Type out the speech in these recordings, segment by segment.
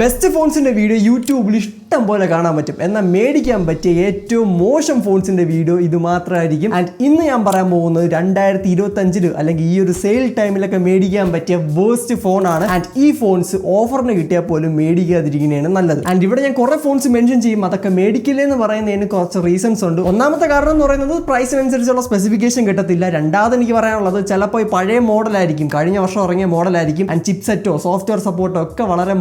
Best ഫോൺസിന്റെ video യൂട്യൂബിൽ ഇഷ്ടം പോലെ കാണാൻ പറ്റും. എന്നാൽ മേടിക്കാൻ പറ്റിയ ഏറ്റവും മോശം ഫോൺസിന്റെ വീഡിയോ ഇത് മാത്രമായിരിക്കും. ആൻഡ് ഇന്ന് ഞാൻ പറയാൻ പോകുന്നത് രണ്ടായിരത്തി ഇരുപത്തി അഞ്ചിൽ അല്ലെങ്കിൽ ഈ ഒരു സെയിൽ ടൈമിലൊക്കെ മേടിക്കാൻ പറ്റിയ വേസ്റ്റ് ഫോണാണ് ആൻഡ് ഈ ഫോൺസ് ഓഫറിന് കിട്ടിയാൽ പോലും മേടിക്കാതിരിക്കുന്നതാണ് നല്ലത്. ആൻഡ് ഇവിടെ ഞാൻ കുറെ ഫോൺസ് മെൻഷൻ ചെയ്യും. അതൊക്കെ മേടിക്കില്ലേ എന്ന് പറയുന്നതിന് കുറച്ച് റീസൺസ് ഉണ്ട്. ഒന്നാമത്തെ കാരണം എന്ന് പറയുന്നത് പ്രൈസിനനുസരിച്ചുള്ള സ്പെസിഫിക്കേഷൻ കിട്ടത്തില്ല. രണ്ടാമത് എനിക്ക് പറയാനുള്ളത് ചിലപ്പോൾ ഈ പഴയ മോഡലായിരിക്കും കഴിഞ്ഞ വർഷം ഇറങ്ങിയ മോഡലായിരിക്കും ആൻഡ് ചിപ്സെറ്റോ സോഫ്റ്റ്വെയർ സപ്പോർട്ടോ ഒക്കെ വളരെ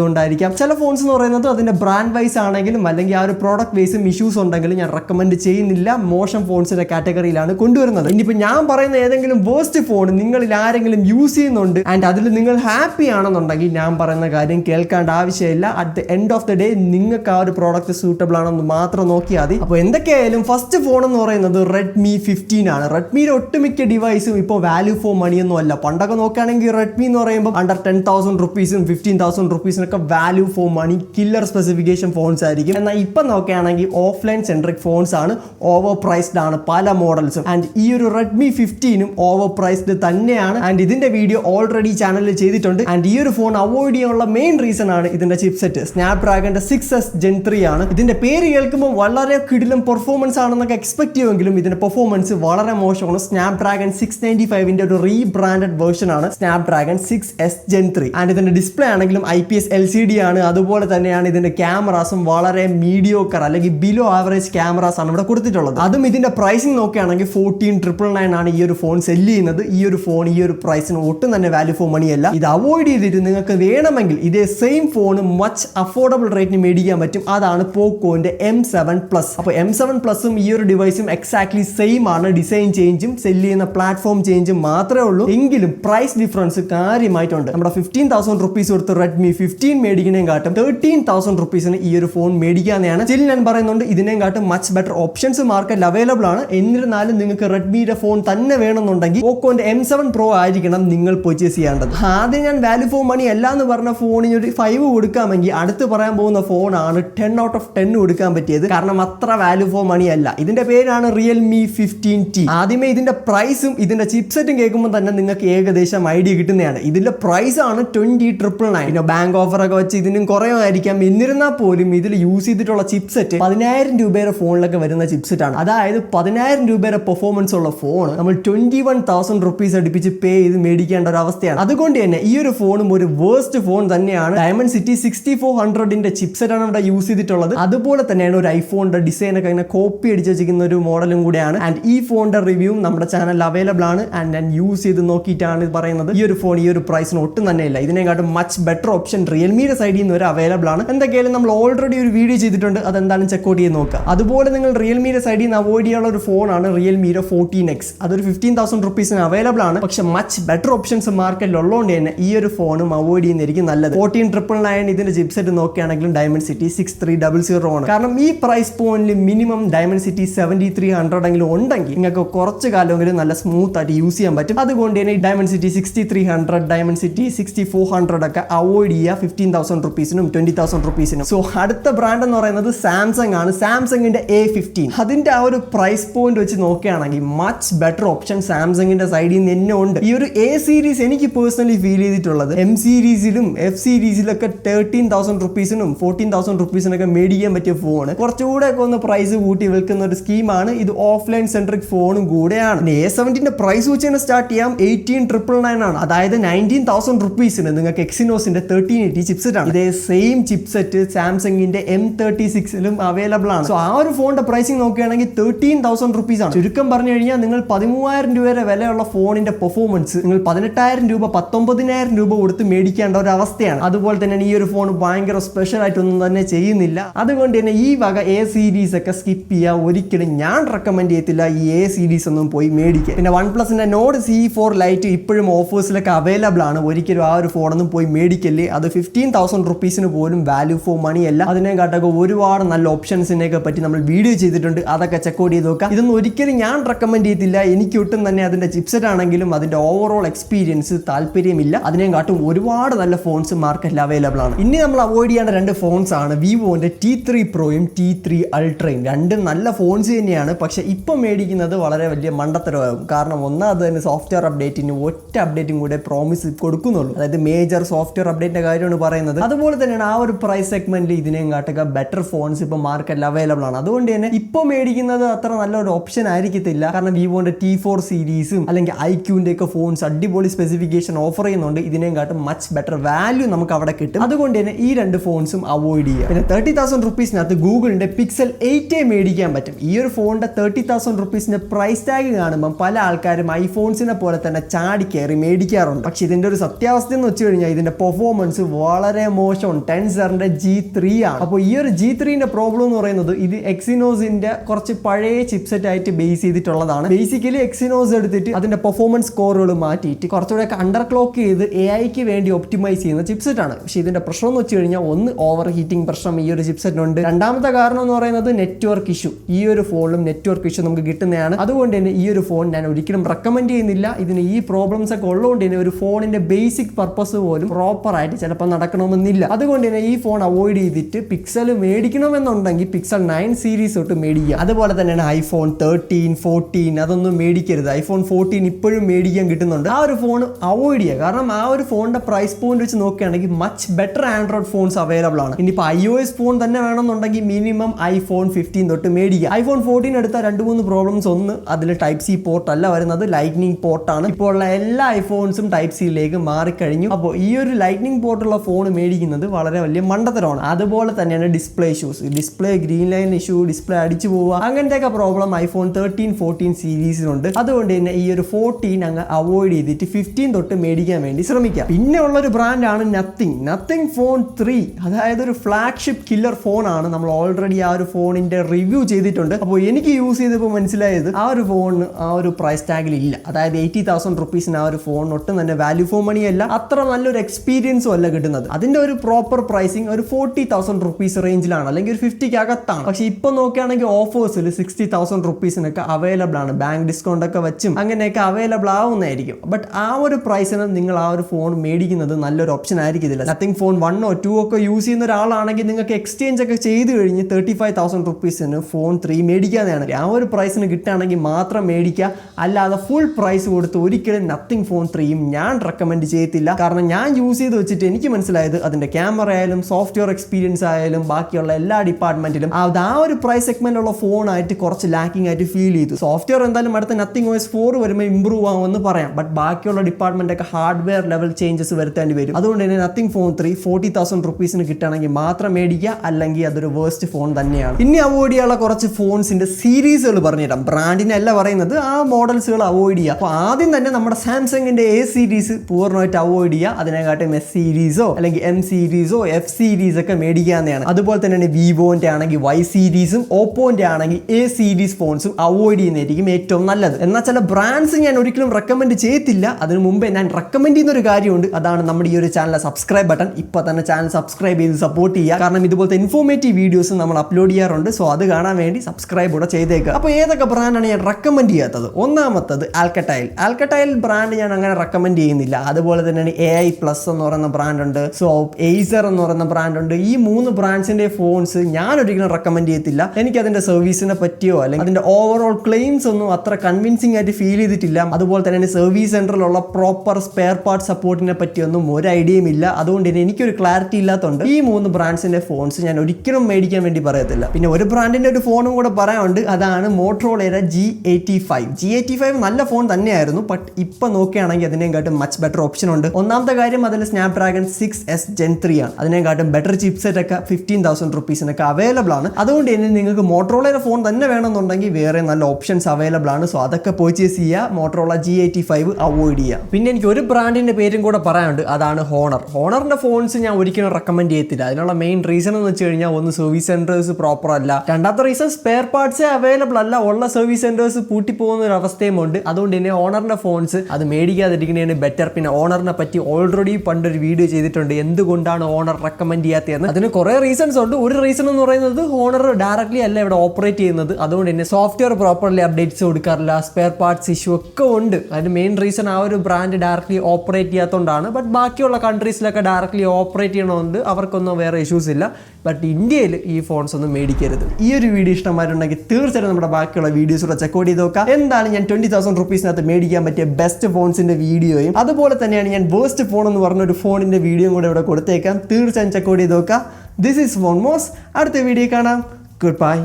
മോശമായതുകൊണ്ടായിരിക്കാം ചില ഫോൺസ് എന്ന് പറയുന്നത് അതിന്റെ ബ്രാൻഡ് വൈസ് ആണെങ്കിലും അല്ലെങ്കിൽ ആ ഒരു പ്രോഡക്റ്റ് വൈസും ഇഷ്യൂസ് ഉണ്ടെങ്കിലും ഞാൻ റെക്കമെൻഡ് ചെയ്യുന്നില്ല. മോശം ഫോൺസിന്റെ കാറ്റഗറിയിലാണ് കൊണ്ടുവരുന്നത്. ഇനിയിപ്പോൾ ഞാൻ പറയുന്ന ഏതെങ്കിലും വേസ്റ്റ് ഫോൺ നിങ്ങളിൽ ആരെങ്കിലും യൂസ് ചെയ്യുന്നുണ്ട് ആൻഡ് അതിൽ നിങ്ങൾ ഹാപ്പി ആണെന്നുണ്ടെങ്കിൽ ഞാൻ പറയുന്ന കാര്യം കേൾക്കേണ്ട ആവശ്യമില്ല. At the end of the day നിങ്ങൾക്ക് ആ ഒരു പ്രോഡക്റ്റ് സൂട്ടബിൾ ആണെന്ന് മാത്രം നോക്കിയാൽ മതി. അപ്പോൾ എന്തൊക്കെയായാലും ഫസ്റ്റ് ഫോൺ എന്ന് പറയുന്നത് റെഡ്മി ഫിഫ്റ്റീൻ ആണ്. റെഡ്മിയുടെ ഒട്ടുമിക്ക ഡിവൈസും ഇപ്പോൾ വാല്യൂ ഫോർ മണിയൊന്നും അല്ല പണ്ടൊക്കെ നോക്കുകയാണെങ്കിൽ റെഡ്മി എന്ന് പറയുമ്പോൾ അണ്ടർ ടെൻ തൗസൻഡ് റുപ്പീസും fifteen thousand റുപ്പീസിനൊക്കെ value for money killer specification phones ആയിരിക്കും. എന്നാൽ ഇപ്പം നോക്കുകയാണെങ്കിൽ ഓഫ്ലൈൻ സെൻട്രിക് ഫോൺസ് ആണ് ഓവർ പ്രൈസ്ഡ് ആണ് പല മോഡൽസും ആൻഡ് ഈ ഒരു റെഡ്മി ഫിഫ്റ്റീനും ഓവർ പ്രൈസ്ഡ് തന്നെയാണ്. ആൻഡ് ഇതിന്റെ വീഡിയോ ഓൾറെഡി ചാനലിൽ ചെയ്തിട്ടുണ്ട്. ആൻഡ് ഈ ഒരു ഫോൺ അവോയ്ഡ് ചെയ്യാനുള്ള മെയിൻ റീസൺ ആണ് ഇതിന്റെ ചിപ്സെറ്റ് സ്നാപ് ഡ്രാഗന്റെ സിക്സ് എസ് ജെൻ ത്രീ ആണ്. ഇതിന്റെ പേര് കേൾക്കുമ്പോൾ വളരെ കിടിലും പെർഫോമൻസ് ആണെന്നൊക്കെ എക്സ്പെക്ട് ചെയ്യുമെങ്കിലും ഇതിന്റെ പെർഫോമൻസ് വളരെ മോശമാണ്. സ്നാപ് ഡ്രാഗൺ സിക്സ് നയന്റി ഫൈവിന്റെ ഒരു റീബ്രാൻഡഡ് വേർഷൻ ആണ് snapdragon six S gen three and ഇതിന്റെ ഡിസ്പ്ലേ ആണെങ്കിലും I P S C D ആണ്. അതുപോലെ തന്നെയാണ് ഇതിന്റെ ക്യാമറാസും വളരെ മീഡിയോക്കർ അല്ലെങ്കിൽ ബിലോ ആവറേജ് ക്യാമറാസ് ആണ് ഇവിടെ കൊടുത്തിട്ടുള്ളത്. അതും ഇതിന്റെ പ്രൈസിംഗ് നോക്കുകയാണെങ്കിൽ ഫോർട്ടീൻ ട്രിപ്പിൾ നയൻ ആണ് ഈ ഒരു ഫോൺ സെൽ ചെയ്യുന്നത്. ഈ ഒരു ഫോൺ ഈ ഒരു പ്രൈസിന് ഒട്ടും തന്നെ വാല്യൂ ഫോർ മണി അല്ല. ഇത് അവോയ്ഡ് ചെയ്തിട്ട് നിങ്ങൾക്ക് വേണമെങ്കിൽ ഇതേ സെയിം ഫോൺ മച്ച് അഫോർഡബിൾ റേറ്റിന് മേടിക്കാൻ പറ്റും. അതാണ് പോക്കോന്റെ എം സെവൻ പ്ലസ് അപ്പോൾ എം സെവൻ പ്ലസും ഈ ഒരു ഡിവൈസും എക്സാക്ട്ലി സെയിം ആണ്. ഡിസൈൻ ചേഞ്ചും സെൽ ചെയ്യുന്ന പ്ലാറ്റ്ഫോം ചേഞ്ചും മാത്രമേ ഉള്ളൂ. എങ്കിലും പ്രൈസ് ഡിഫറൻസ് കാര്യമായിട്ടുണ്ട്. നമ്മുടെ ഫിഫ്റ്റീൻ തൗസൻഡ് റുപ്പീസ് കൊടുത്ത് റെഡ്മി ഫിഫ്റ്റീൻ മേടിക്കുന്നതിനും കാട്ടും. തേർട്ടീൻ തൗസൻഡ് റുപ്പീസിന് ഈ ഒരു ഫോൺ മേടിക്കാവുന്നതാണ് ചില ഞാൻ പറയുന്നുണ്ട്. ഇതിനേം കാട്ടും മച്ച് ബെറ്റർ ഓപ്ഷൻസ് മാർക്കറ്റിൽ അവൈലബിൾ ആണ്. എന്നിരുന്നാലും നിങ്ങൾക്ക് റെഡ്മിയുടെ ഫോൺ തന്നെ വേണമെന്നുണ്ടെങ്കിൽ പോക്കോന്റെ എം സെവൻ പ്രോ ആയിരിക്കണം നിങ്ങൾ പർച്ചേസ് ചെയ്യേണ്ടത്. ആദ്യം ഞാൻ വാല്യൂ ഫോർ മണി അല്ല എന്ന് പറഞ്ഞ ഫോണിന് ഒരു ഫൈവ് കൊടുക്കാമെങ്കിൽ അടുത്ത് പറയാൻ പോകുന്ന ഫോണാണ് ടെൻ ഔട്ട് ഓഫ് ടെൻ കൊടുക്കാൻ പറ്റിയത്. കാരണം അത്ര വാല്യൂ ഫോർ മണി അല്ല. ഇതിന്റെ പേരാണ് റിയൽമി ഫിഫ്റ്റീൻ ടി ആദ്യമേ ഇതിന്റെ പ്രൈസും ഇതിന്റെ ചിപ്സെറ്റും കേൾക്കുമ്പോൾ തന്നെ നിങ്ങൾക്ക് ഏകദേശം ഐഡിയ കിട്ടുന്നതാണ്. ഇതിന്റെ പ്രൈസ് ആണ് twenty triple nine bank offer ഒക്കെ വെച്ച് ഇതിനും കുറവായിരിക്കാം. എന്നിരുന്നാൽ പോലും ഇതിൽ യൂസ് ചെയ്തിട്ടുള്ള ചിപ്സെറ്റ് പതിനായിരം രൂപയുടെ ഫോണിലൊക്കെ വരുന്ന ചിപ്സെറ്റ് ആണ്. അതായത് പതിനായിരം രൂപയുടെ പെർഫോമൻസ് ഉള്ള ഫോൺ നമ്മൾ ട്വന്റി വൺ തൗസൻഡ് റുപ്പീസ് അടുപ്പിച്ച് പേ ചെയ്ത് മേടിക്കേണ്ട ഒരു അവസ്ഥയാണ്. അതുകൊണ്ട് തന്നെ ഈ ഒരു ഫോണും ഒരു വേർസ്റ്റ് ഫോൺ തന്നെയാണ്. ഡയമണ്ട് സിറ്റി സിക്സ്റ്റി ഫോർ ഹൺഡ്രഡിന്റെ ചിപ്സെറ്റ് ആണ് ഇവിടെ യൂസ് ചെയ്തിട്ടുള്ളത്. അതുപോലെ തന്നെയാണ് ഒരു ഐഫോണിന്റെ ഡിസൈൻ ഒക്കെ ഇങ്ങനെ കോപ്പി അടിച്ച് വെച്ചിരിക്കുന്ന ഒരു മോഡലും കൂടിയാണ്. ആൻഡ് ഈ ഫോണിന്റെ റിവ്യൂ നമ്മുടെ ചാനൽ അവൈലബിൾ ആണ്. ആൻഡ് ഞാൻ യൂസ് ചെയ്ത് നോക്കിയിട്ടാണ് പറയുന്നത്. ഈ ഒരു ഫോൺ ഈ ഒരു പ്രൈസിന് ഒട്ടും തന്നെ ഇല്ല. ഇതിനെക്കാട്ടും മച്ച് ബെറ്റർ ഓപ്ഷൻ റിയൽമിയുടെ സൈഡിൽ നിന്ന് ഒരു അവൈലബിൾ ആണ്. എന്തൊക്കെയായാലും നമ്മൾ ഓൾറെഡി ഒരു വീഡിയോ ചെയ്തിട്ടുണ്ട്. അതെന്തായാലും ചെക്കൗട്ട് ചെയ്ത് നോക്കുക. അതുപോലെ നിങ്ങൾ റിയൽമിയുടെ സൈഡിൽ നിന്ന് അവോയ്ഡ് ചെയ്യാനുള്ള ഒരു ഫോണാണ് റിയൽമിയുടെ ഫോർട്ടീൻ എക്സ് അതൊരു ഫിഫ്റ്റീൻ തൗസൻഡ് റുപ്പീസിന് അവൈലബിൾ ആണ്. പക്ഷെ മച്ച് ബെറ്റർ ഓപ്ഷൻസ് മാർക്കറ്റിൽ ഉള്ളതുകൊണ്ട് തന്നെ ഈ ഒരു ഫോണും അവോയ്ഡ് ചെയ്യുന്നതായിരിക്കും നല്ലത്. ഫോർട്ടീൻ ട്രിപ്പിൾ നയൻ ഇതിന്റെ ജിപ്സെറ്റ് നോക്കുകയാണെങ്കിലും dimensity six three double zero ആണ്. കാരണം ഈ പ്രൈസ് പോയിന്റിൽ minimum dimensity seventy three hundred എങ്കിലും ഉണ്ടെങ്കിൽ നിങ്ങൾക്ക് കുറച്ച് കാലമെങ്കിലും നല്ല സ്മൂത്ത് ആയിട്ട് യൂസ് ചെയ്യാൻ പറ്റും. അതുകൊണ്ട് തന്നെ dimensity sixty three hundred dimensity sixty four hundred ഒക്കെ അവോയ്ഡ് ചെയ്യുക. ഫിഫ്റ്റീൻ തൗസൻഡ് റുപ്പീസിനും ട്വന്റി തൗസൻഡ് റുപ്പീസിനും സോ അടുത്ത ബ്രാൻഡ് എന്ന് പറയുന്നത് സാംസങ് ആണ്. സാംസങ്ങിന്റെ എ ഫിഫ്റ്റീൻ അതിന്റെ ആ ഒരു പ്രൈസ് പോയിന്റ് വെച്ച് നോക്കുകയാണെങ്കിൽ മച്ച് ബെറ്റർ ഓപ്ഷൻ സാംസങ്ങിന്റെ സൈഡിൽ നിന്ന് തന്നെ ഉണ്ട്. ഈ ഒരു എ സീരീസ് എനിക്ക് പേഴ്സണലി ഫീൽ ചെയ്തിട്ടുള്ളത് എം സീരീസിലും എഫ് സീരീസിലൊക്കെ തേർട്ടീൻ തൗസൻഡ് റുപ്പീസിനും ഫോർട്ടീൻ തൗസൻഡ് റുപ്പീസിനൊക്കെ മേടിക്കാൻ പറ്റിയ ഫോൺ കുറച്ചുകൂടെ ഒക്കെ ഒന്ന് പ്രൈസ് കൂട്ടി വിൽക്കുന്ന ഒരു സ്കീമാണ് ഇത് ഓഫ്ലൈൻ സെൻട്രിക് ഫോണും കൂടെയാണ്. എ സെവന്റിന്റെ പ്രൈസ് വെച്ച് തന്നെ സ്റ്റാർട്ട് ചെയ്യാം. എയ്റ്റീൻ ട്രിപ്പിൾ നയൻ ആണ്. അതായത് നയന്റീൻ തൗസൻഡ് റുപ്പീസിന് നിങ്ങൾക്ക് എക്സിനോസിന്റെ തേർട്ടീൻ എയ്റ്റി ചിപ്സെറ്റ് ആണ്. ഇതേ സെയിം ചിപ്സെറ്റ് സാംസങ്ങിന്റെ എം തേർട്ടി സിക്സിലും അവൈലബിൾ ആണ്. സോ ആ ഒരു ഫോണിന്റെ പ്രൈസിംഗ് നോക്കുകയാണെങ്കിൽ തേർട്ടീൻ തൗസൻഡ് റുപ്പീസ് ആണ്. ചുരുക്കം പറഞ്ഞു കഴിഞ്ഞാൽ നിങ്ങൾ പതിമൂവായിരം രൂപയുടെ വിലയുള്ള ഫോണിന്റെ പെർഫോമൻസ് നിങ്ങൾ പതിനെട്ടായിരം രൂപ പത്തൊമ്പതിനായിരം രൂപ കൊടുത്ത് മേടിക്കേണ്ട ഒരു അവസ്ഥയാണ്. അതുപോലെ തന്നെ ഈ ഒരു ഫോൺ ഭയങ്കര സ്പെഷ്യൽ ആയിട്ടൊന്നും തന്നെ ചെയ്യുന്നില്ല. അതുകൊണ്ട് തന്നെ ഈ വക എ സീരീസ് ഒക്കെ സ്കിപ്പ് ചെയ്യുക ഒരിക്കലും ഞാൻ റെക്കമെൻഡ് ചെയ്യത്തില്ല ഈ എ സീരീസ് ഒന്നും പോയി മേടിക്കുക പിന്നെ വൺ പ്ലസിന്റെ നോഡ് സി ഫോർ ലൈറ്റ് ഇപ്പോഴും ഓഫേഴ്സിലൊക്കെ അവൈലബിൾ ആണ്. ഒരിക്കലും ആ ഒരു ഫോണൊന്നും പോയി മേടിക്കല്ലേ? അത് ഫിഫ്റ്റീൻ തൗസൻഡ് റുപ്പീസിന് പോലും വാല്യൂ ഫോർ മണി അല്ല. അതിനെക്കാട്ടൊക്കെ ഒരുപാട് നല്ല ഓപ്ഷൻസിനെയൊക്കെ പറ്റി നമ്മൾ വീഡിയോ ചെയ്തിട്ടുണ്ട്. അതൊക്കെ ചെക്കൗട്ട് ചെയ്ത് നോക്കാം. ഇതൊന്നും ഒരിക്കലും ഞാൻ റെക്കമെൻഡ് ചെയ്തില്ല എനിക്ക് ഒട്ടും തന്നെ അതിന്റെ ചിപ്സെറ്റ് ആണെങ്കിലും അതിന്റെ ഓവറോൾ എക്സ്പീരിയൻസ് താല്പര്യമില്ല. അതിനെക്കാട്ടും ഒരുപാട് നല്ല ഫോൺസ് മാർക്കറ്റിൽ അവൈലബിൾ ആണ്. ഇനി നമ്മൾ അവോയ്ഡ് ചെയ്യേണ്ട രണ്ട് ഫോൺസ് ആണ്. വിവോന്റെ ടി ത്രീ പ്രോയും ടി ത്രീ അൾട്രയും രണ്ടും നല്ല ഫോൺസ് തന്നെയാണ്. പക്ഷെ ഇപ്പം മേടിക്കുന്നത് വളരെ വലിയ മണ്ടത്തരമാകും. കാരണം ഒന്നാമത് തന്നെ സോഫ്റ്റ്വെയർ അപ്ഡേറ്റിന് ഒറ്റ അപ്ഡേറ്റും കൂടെ പ്രോമിസ് കൊടുക്കുന്നുള്ളൂ. അതായത് മേജർ സോഫ്റ്റ്വെയർ അപ്ഡേറ്റിന്റെ കാര്യമാണ് പറയുന്നത്. അതുപോലെ തന്നെയാണ് ആ ഒരു പ്രൈസ് സെഗ്മെന്റിൽ ഇതിനെയും കാട്ടുക. ബെറ്റർ ഫോൺസ് ഇപ്പോൾ മാർക്കറ്റിൽ അവൈലബിൾ ആണ്. അതുകൊണ്ട് തന്നെ ഇപ്പോൾ മേടിക്കുന്നത് അത്ര നല്ലൊരു ഓപ്ഷൻ ആയിരിക്കത്തില്ല. കാരണം വിവോന്റെ ടി ഫോർ സീരീസും അല്ലെങ്കിൽ ഐക്യൂന്റെ ഒക്കെ ഫോൺസ് അടിപൊളി സ്പെസിഫിക്കേഷൻ ഓഫർ ചെയ്യുന്നുണ്ട്. ഇതിനെയും കാട്ടും മച്ച് ബെറ്റർ വാല്യൂ നമുക്ക് അവിടെ കിട്ടും. അതുകൊണ്ട് തന്നെ ഈ രണ്ട് ഫോൺസും അവോയ്ഡ് ചെയ്യുക. പിന്നെ തേർട്ടി തൗസൻഡ് റുപ്പീസിനകത്ത് ഗൂഗിളിന്റെ പിക്സൽ എയ്റ്റേ മേടിക്കാൻ പറ്റും. ഈ ഒരു ഫോണിന്റെ തേർട്ടി തൗസൻഡ് റുപ്പീസിന്റെ പ്രൈസ് ടാഗ് കാണുമ്പോൾ പല ആൾക്കാരും ഐഫോൺസിനെ പോലെ തന്നെ ചാടി കയറി മേടിക്കാറുണ്ട്. പക്ഷെ ഇതിന്റെ ഒരു സത്യാവസ്ഥ എന്ന് വെച്ച് കഴിഞ്ഞാൽ ഇതിന്റെ പെർഫോമൻസ് വളരെ മോശം ടെൻ സെറിന്റെ ജി ത്രീ ആണ്. അപ്പോൾ ഈ ഒരു ജി ത്രീന്റെ പ്രോബ്ലം എന്ന് പറയുന്നത് ഇത് എക്സിനോസിന്റെ കുറച്ച് പഴയ ചിപ്സെറ്റ് ആയിട്ട് ബേസ് ചെയ്തിട്ടുള്ളതാണ്. ബേസിക്കലി എക്സിനോസ് എടുത്തിട്ട് അതിന്റെ പെർഫോമൻസ് സ്കോറുകൾ മാറ്റിയിട്ട് കുറച്ചുകൂടെ അണ്ടർ ക്ലോക്ക് ചെയ്ത് എ ഐക്ക് വേണ്ടി ഒപ്റ്റിമൈസ് ചെയ്യുന്ന ചിപ്സെറ്റ് ആണ്. പക്ഷേ ഇതിന്റെ പ്രശ്നം എന്ന് വെച്ച് കഴിഞ്ഞാൽ ഒന്ന് ഓവർ ഹീറ്റിംഗ് പ്രശ്നം ഈ ഒരു ചിപ്സെറ്റിനുണ്ട് രണ്ടാമത്തെ കാരണം എന്ന് പറയുന്നത് നെറ്റ്വർക്ക് ഇഷ്യൂ ഈ ഒരു ഫോണിലും നെറ്റ്വർക്ക് ഇഷ്യൂ നമുക്ക് കിട്ടുന്നതാണ്. അതുകൊണ്ട് തന്നെ ഈ ഒരു ഫോൺ ഞാൻ ഒരിക്കലും റെക്കമെൻഡ് ചെയ്യുന്നില്ല. ഇതിന് ഈ പ്രോബ്ലംസ് ഒക്കെ ഉള്ളതുകൊണ്ട് തന്നെ ഒരു ഫോണിന്റെ ബേസിക് പർപ്പസ് പോലും പ്രോപ്പർ ആയിട്ട് ചിലപ്പോൾ നടക്കണമെന്നില്ല. അതുകൊണ്ട് തന്നെ ഈ ഫോൺ അവോയ്ഡ് ചെയ്തിട്ട് പിക്സൽ മേടിക്കണമെന്നുണ്ടെങ്കിൽ പിക്സൽ നയൻ സീരീസ് തൊട്ട് മേടിക്കുക. അതുപോലെ തന്നെയാണ് ഐഫോൺ തേർട്ടീൻ ഫോർട്ടീൻ അതൊന്നും മേടിക്കരുത്. ഐഫോൺ ഫോർട്ടീൻ ഇപ്പോഴും മേടിക്കാൻ കിട്ടുന്നുണ്ട്. ആ ഒരു ഫോൺ അവോയ്ഡ് ചെയ്യുക. കാരണം ആ ഒരു ഫോണിന്റെ പ്രൈസ് പോയിന്റ് വെച്ച് നോക്കുകയാണെങ്കിൽ much better android phones available ആണ്. ഇനിയിപ്പോൾ ഐ ഒ എസ് ഫോൺ തന്നെ വേണമെന്നുണ്ടെങ്കിൽ മിനിമം ഐഫോൺ ഫിഫ്റ്റീൻ തൊട്ട് മേടിക്കുക. ഐഫോൺ ഫോർട്ടീൻ എടുത്ത രണ്ട് മൂന്ന് പ്രോബ്ലംസ് ഒന്ന് അതിൽ ടൈപ്പ് സി പോർട്ട് അല്ല വരുന്നത്. ലൈറ്റ്നിങ് പോർട്ടാണ് ഇപ്പോൾ ഉള്ള എല്ലാ ഐഫോൺസും ടൈപ്പ് സിയിലേക്ക് മാറിക്കഴിഞ്ഞു. അപ്പോൾ ഈ ഒരു ലൈറ്റ്നിങ് പോർട്ടുള്ള ഫോൺ മേടിക്കുന്നത് വളരെ വലിയ മണ്ടത്തരമാണ്. അതുപോലെ തന്നെയാണ് display issues display green line issue display അടിച്ചു പോവുക. അങ്ങനത്തെയൊക്കെ പ്രോബ്ലം ഐഫോൺ തേർട്ടീൻ ഫോർട്ടീൻ സീരീസിലുണ്ട് അതുകൊണ്ട് തന്നെ ഈ ഒരു ഫോർട്ടീൻ അങ്ങ് അവോയ്ഡ് ചെയ്തിട്ട് ഫിഫ്റ്റീൻ തൊട്ട് മേടിക്കാൻ വേണ്ടി ശ്രമിക്കുക. പിന്നെ ഉള്ള ഉള്ളൊരു ബ്രാൻഡാണ് നത്തിങ് നത്തിങ് ഫോൺ ത്രീ അതായത് ഒരു ഫ്ലാഗ്ഷിപ്പ് കില്ലർ ഫോൺ ആണ് നമ്മൾ ഓൾറെഡി ആ ഒരു ഫോണിന്റെ റിവ്യൂ ചെയ്തിട്ടുണ്ട്. അപ്പോൾ എനിക്ക് യൂസ് ചെയ്തപ്പോൾ മനസ്സിലായത് ആ ഒരു ഫോണിന് ആ ഒരു പ്രൈസ് ടാഗിൽ ഇല്ല. അതായത് എയ്റ്റി തൗസൻഡ് റുപ്പീസിന് ആ ഒരു ഫോൺ ഒട്ടും തന്നെ വാല്യൂ ഫോർ മണി അല്ല. അത്ര നല്ലൊരു എക്സ്പീരിയൻസും അല്ല കിട്ടുന്നത്. അതിന്റെ ഒരു പ്രോപ്പർ പ്രൈസിങ് ഒരു ഫോർട്ടി തൗസൻഡ് റുപ്പീസ് റേഞ്ചിലാണ് അല്ലെങ്കിൽ ഒരു ഫിഫ്റ്റിക്ക് അകത്താണ്. പക്ഷേ ഇപ്പൊ നോക്കുകയാണെങ്കിൽ ഓഫേഴ്സിൽ സിക്സ്റ്റി തൗസൻഡ് റുപ്പീസിനൊക്കെ അവൈലബിൾ ആണ് ബാങ്ക് ഡിസ്കൗണ്ട് ഒക്കെ വെച്ചും അങ്ങനെയൊക്കെ അവൈലബിൾ ആവുന്നതായിരിക്കും. ബട്ട് ആ ഒരു പ്രൈസിന് നിങ്ങൾ ആ ഒരു ഫോൺ മേടിക്കുന്നത് നല്ലൊരു ഓപ്ഷൻ ആയിരിക്കില്ല നത്തിങ് ഫോൺ വണ്ണോ ടു ഒക്കെ യൂസ് ചെയ്യുന്ന ഒരാളാണെങ്കിൽ നിങ്ങൾക്ക് എക്സ്ചേഞ്ച് ഒക്കെ ചെയ്ത് കഴിഞ്ഞ് തേർട്ടി ഫൈവ് തൗസൻഡ് റുപ്പീസിന് ഫോൺ ത്രീ മേടിക്കാതെയാണ് ആ ഒരു പ്രൈസിന് കിട്ടുകയാണെങ്കിൽ മാത്രം മേടിക്കുക. അല്ലാതെ ഫുൾ പ്രൈസ് കൊടുത്ത് ഒരിക്കലും നത്തിങ് ഫോൺ ത്രീയും ഞാൻ റെക്കമെൻഡ് ചെയ്യത്തില്ല. കാരണം ഞാൻ യൂസ് ചെയ്ത് വെച്ചിട്ട് എനിക്ക് മനസ്സിലായത് അതിന്റെ ക്യാമറ ആയാലും സോഫ്റ്റ്വെയർ എക്സ്പീരിയൻസ് ആയാലും ബാക്കിയുള്ള എല്ലാ ഡിപ്പാർട്ട്മെന്റിലും അത് ആ ഒരു പ്രൈസ് സെഗ്മെന്റുള്ള ഫോണായിട്ട് കുറച്ച് ലാക്കിംഗ് ആയിട്ട് ഫീൽ ചെയ്തു. സോഫ്റ്റ്വെയർ എന്തായാലും അടുത്ത നത്തിങ് ഓസ് ഫോർ വരുമ്പോൾ ഇമ്പ്രൂവ് ആവുമെന്ന് പറയാം. ബട്ട് ബാക്കിയുള്ള ഡിപ്പാർട്ട്മെന്റ് ഒക്കെ ഹാർഡ്വെയർ ലെവൽ ചേഞ്ചസ് വരുത്തേണ്ടി വരും. അതുകൊണ്ട് തന്നെ nothing phone three forty thousand റുപ്പീസിന് കിട്ടുകയാണെങ്കിൽ മാത്രം മേടിക്കുക. അല്ലെങ്കിൽ അതൊരു വേസ്റ്റ് ഫോൺ തന്നെയാണ്. ഇനി അവോയ്ഡ് ചെയ്യാനുള്ള കുറച്ച് ഫോൺസിന്റെ സീരീസുകൾ പറഞ്ഞുതരാം ബ്രാൻഡിനെ അല്ല പറയുന്നത്. ആ മോഡൽസുകൾ അവോയ്ഡ് ചെയ്യുക. അപ്പോൾ ആദ്യം തന്നെ നമ്മുടെ സാംസങ്ങിന്റെ എ സീരീസ് പൂർണമായിട്ട് അവോയ്ഡ് ചെയ്യുക. അതിനെക്കാട്ടും എസ് സീരീസോ അല്ലെങ്കിൽ എം സീരീസോ എഫ് സീരീസ് ഒക്കെ മേടിക്കാവുന്നതാണ്. അതുപോലെ തന്നെയാണ് വിവോന്റെ ആണെങ്കിൽ വൈ സീരീസും ഓപ്പോന്റെ ആണെങ്കിൽ എ സീരീസ് ഫോൺസും അവോയ്ഡ് ചെയ്യുന്നതായിരിക്കും ഏറ്റവും നല്ലത്. എന്നാൽ ചില ബ്രാൻഡ്സ് ഞാൻ ഒരിക്കലും റെക്കമെൻഡ് ചെയ്യത്തില്ല അതിന് മുമ്പേ ഞാൻ റെക്കമെൻഡ് ചെയ്യുന്ന ഒരു കാര്യമുണ്ട്. അതാണ് നമ്മുടെ ഈ ഒരു ചാനൽ സബ്സ്ക്രൈബ് ബട്ടൺ ഇപ്പോൾ തന്നെ ചാനൽ സബ്സ്ക്രൈബ് ചെയ്ത് സപ്പോർട്ട് ചെയ്യുക. കാരണം ഇതുപോലത്തെ ഇൻഫോർമേറ്റീവ് വീഡിയോസ് നമ്മൾ അപ്ലോഡ് ചെയ്യാറുണ്ട്. സോ അത് കാണാൻ വേണ്ടി സബ്സ്ക്രൈബ് കൂടെ ചെയ്തേക്കുക. അപ്പോൾ ഏതൊക്കെ ബ്രാൻഡാണ് ഞാൻ റെക്കമെൻഡ് ചെയ്യാത്തത്? ഒന്നാമത്തത് ആൽക്കട്ടൈൽ ആൽക്കട്ടൈൽ ബ്രാൻഡ് ഞാൻ അങ്ങനെ റെക്കമെൻഡ് ചെയ്യുന്നില്ല. അതുപോലെ തന്നെയാണ് എ ഐ പ്ലസ് എന്ന് പറയുന്ന ബ്രാൻഡ് ഉണ്ട്. സോ എയ്സർ എന്ന് പറയുന്ന ബ്രാൻഡ് ഉണ്ട്. ഈ മൂന്ന് ബ്രാൻഡ്സിന്റെ ഫോൺസ് ഞാൻ ഒരിക്കലും റെക്കമെൻഡ് ചെയ്യത്തില്ല. എനിക്ക് അതിന്റെ സർവീസിനെ പറ്റിയോ അല്ലെങ്കിൽ അതിന്റെ ഓവറോൾ ക്ലെയിംസ് ഒന്നും അത്ര കൺവിൻസിംഗ് ആയിട്ട് ഫീൽ ചെയ്തിട്ടില്ല. അതുപോലെ തന്നെ സർവീസ് സെന്ററിലുള്ള പ്രോപ്പർ സ്പെയർ പാർട്ട് സപ്പോർട്ടിനെ പറ്റിയൊന്നും ഒരു ഐഡിയയും ഇല്ല. അതുകൊണ്ട് തന്നെ എനിക്കൊരു ക്ലാരിറ്റി ഇല്ലാത്തതുകൊണ്ട് ഈ മൂന്ന് ബ്രാൻഡ്സിന്റെ ഫോൺസ് ഞാൻ ഒരിക്കലും മേടിക്കാൻ വേണ്ടി പറയത്തില്ല. പിന്നെ ഒരു ബ്രാൻഡിന്റെ ഒരു ഫോണും കൂടെ പറയാനുണ്ട്. അതാണ് Motorola G eighty five G eighty five നല്ല ഫോൺ തന്നെയായിരുന്നു. ബട്ട് ഇപ്പൊ നോക്കുകയാണെങ്കിൽ അതിനെക്കാട്ടും മച്ച് ബെറ്റർ ഓപ്ഷൻ ഉണ്ട്. ഒന്നാമത്തെ കാര്യം അതിൽ snapdragon six S gen three ആണ്. അതിനെക്കാട്ടും ബെറ്റർ ചിപ്സെറ്റ് ഒക്കെ ഫിഫ്റ്റീൻ തൗസൻഡ് റുപ്പീസിനൊക്കെ അവൈലബിൾ ആണ്. അതുകൊണ്ട് തന്നെ നിങ്ങൾക്ക് മോട്ടറോളയുടെ ഫോൺ തന്നെ വേണമെന്നുണ്ടെങ്കിൽ വേറെ നല്ല ഓപ്ഷൻസ് അവൈലബിൾ ആണ്. സോ അതൊക്കെ പർച്ചേസ് ചെയ്യുക. Motorola G eighty five avoid ചെയ്യുക. പിന്നെ എനിക്ക് ഒരു ബ്രാൻഡിന്റെ പേരും കൂടെ പറയാനുണ്ട്. അതാണ് ഹോണർ ഹോണറിന്റെ ഫോൺസ് ഞാൻ ഒരിക്കലും റെക്കമെൻഡ് ചെയ്യത്തില്ല. അതിനുള്ള മെയിൻ റീസൺ എന്ന് വെച്ച് കഴിഞ്ഞാൽ ഒന്ന് സർവീസ് സെന്റേഴ്സ് പ്രോപ്പർ അല്ല. രണ്ടാമത്തെ റീസൺ സ്പെയർ പാർട്സ് അവൈലബിൾ അല്ല. ഉള്ള സർവീസ് സെന്റേഴ്സ് പൂട്ടിപ്പോകുന്ന ഒരു അവസ്ഥയും ഉണ്ട്. അതുകൊണ്ട് തന്നെ ഓണറിന്റെ ഫോൺസ് അത് മേടിക്കാതിരിക്കുന്നതിന് ബെറ്റർ പിന്നെ ഓണറിനെ പറ്റി ഓൾറെഡി പണ്ടൊരു വീഡിയോ ചെയ്തിട്ടുണ്ട്. എന്തുകൊണ്ടാണ് ഓണർ റെക്കമെൻഡ് ചെയ്യാത്തതെന്ന്? അതിന് കുറേ റീസൺസ് ഉണ്ട്. ഒരു റീസൺ എന്ന് പറയുന്നത് ഓണർ ഡയറക്റ്റ്ലി അല്ല ഇവിടെ ഓപ്പറേറ്റ് ചെയ്യുന്നത്. അതുകൊണ്ട് തന്നെ സോഫ്റ്റ്വെയർ പ്രോപ്പർലി അപ്ഡേറ്റ്സ് കൊടുക്കാറില്ല. സ്പെയർ പാർട്സ് ഇഷ്യൂ ഒക്കെ ഉണ്ട്. അതിന് മെയിൻ റീസൺ ആ ഒരു ബ്രാൻഡ് ഡയറക്റ്റ്ലി ഓപ്പറേറ്റ് ചെയ്യാത്തതുകൊണ്ടാണ് ബട്ട് ബാക്കിയുള്ള കൺട്രീസിലൊക്കെ ഡയറക്റ്റ്ലി ഓപ്പറേറ്റ് ചെയ്യണമെന്ന് അവർക്കൊന്നും വേറെ ഇഷ്യൂസ് ഇല്ല. ബട്ട് ഇന്ത്യയിൽ ഈ ഫോൺസ് ഒന്നും മേടിക്കരുത്. ഈ ഒരു വീഡിയോ ഇഷ്ടമായിട്ടുണ്ടെങ്കിൽ തീർച്ചയായിട്ടും നമ്മുടെ ബാക്കിയുള്ള വീഡിയോസ് കൂടെ ചെക്ക് ചെയ്ത് നോക്കാം എന്താണ് ഞാൻ ട്വന്റി തൗസൻഡ് റുപ്പീസിനകത്ത് മേടിക്കാൻ പറ്റിയ ബെസ്റ്റ് ഫോൺസിന്റെ വീഡിയോയും അതുപോലെ തന്നെയാണ് ഞാൻ വേസ്റ്റ് ഫോൺ എന്ന് പറഞ്ഞ ഒരു ഫോണിന്റെ വീഡിയോ വീഡിയോയും കൂടെ ഇവിടെ കൊടുത്തേക്കാം. തീർച്ചയായും ചെയ്ത് നോക്കാം. ദിസ് ഈസ് വൺ മോസ് അടുത്ത വീഡിയോ കാണാം. Good bye